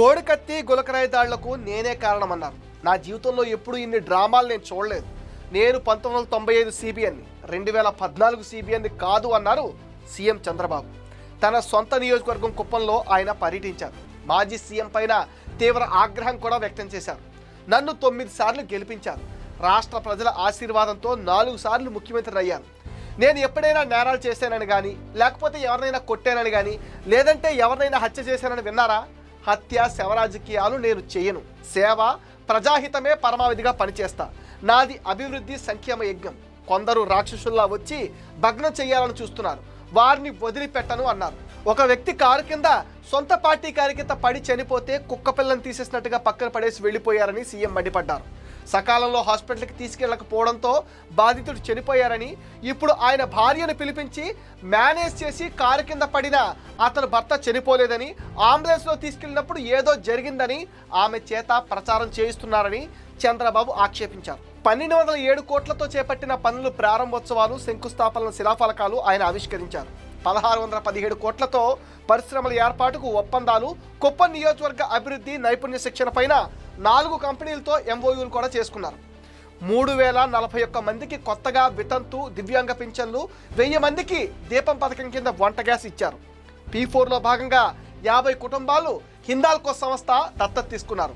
కోడికత్తి గులకరాయి దాడులకు నేనే కారణమన్నారు. నా జీవితంలో ఎప్పుడు ఇన్ని డ్రామాలు నేను చూడలేదు. నేను పంతొమ్మిది వందల తొంభై ఐదు సిబిఎన్ని రెండు వేల పద్నాలుగు సిబిఎన్ని కాదు అన్నారు సీఎం చంద్రబాబు. తన సొంత నియోజకవర్గం కుప్పంలో ఆయన పర్యటించారు. మాజీ సీఎం పైన తీవ్ర ఆగ్రహం కూడా వ్యక్తం చేశారు. నన్ను తొమ్మిది సార్లు గెలిపించారు. రాష్ట్ర ప్రజల ఆశీర్వాదంతో నాలుగు సార్లు ముఖ్యమంత్రి అయ్యాను నేను ఎప్పుడైనా నేరాలు చేశానని కానీ లేకపోతే ఎవరినైనా కొట్టానని కానీ లేదంటే ఎవరినైనా హత్య చేశానని విన్నారా? హత్య శవ రాజకీయాలు నేను చేయను. సేవ ప్రజాహితమే పరమావధిగా పనిచేస్తా. నాది అభివృద్ధి సంక్షేమ యజ్ఞం. కొందరు రాక్షసుల్లా వచ్చి భగ్నం చేయాలని చూస్తున్నారు. వారిని వదిలిపెట్టను అన్నారు. ఒక వ్యక్తి కారు కింద సొంత పార్టీ కారు కింద పడి చనిపోతే కుక్క పిల్లని తీసేసినట్టుగా పక్కన పడేసి వెళ్ళిపోయారని సీఎం మండిపడ్డారు. సకాలంలో హాస్పిటల్కి తీసుకెళ్ళకపోవడంతో బాధితుడు చనిపోయారని ఇప్పుడు ఆయన భార్యను పిలిపించి మేనేజ్ చేసి కారు కింద పడిన అతను భర్త చనిపోలేదని అంబులెన్స్లో తీసుకెళ్ళినప్పుడు ఏదో జరిగిందని ఆమె చేత ప్రచారం చేయిస్తున్నారని చంద్రబాబు ఆక్షేపించారు. పన్నెండు వందల ఏడు కోట్లతో చేపట్టిన పనులు ప్రారంభోత్సవాలు శంకుస్థాపనల శిలాఫలకాలు ఆయన ఆవిష్కరించారు. పదహారు వందల పదిహేడు కోట్లతో పరిశ్రమల ఏర్పాటుకు ఒప్పందాలు కుప్పం నియోజకవర్గ అభివృద్ధి నైపుణ్య శిక్షణ పైన నాలుగు కంపెనీలతో ఎంఓయూలు కూడా చేసుకున్నారు. మూడు వేల నలభై ఒక్క మందికి కొత్తగా వితంతు దివ్యాంగ పింఛన్లు వెయ్యి మందికి దీపం పథకం కింద వంట గ్యాస్ ఇచ్చారు. పీ ఫోర్లో భాగంగా యాభై కుటుంబాలు హిందాల్కో సంస్థ దత్తత తీసుకున్నారు.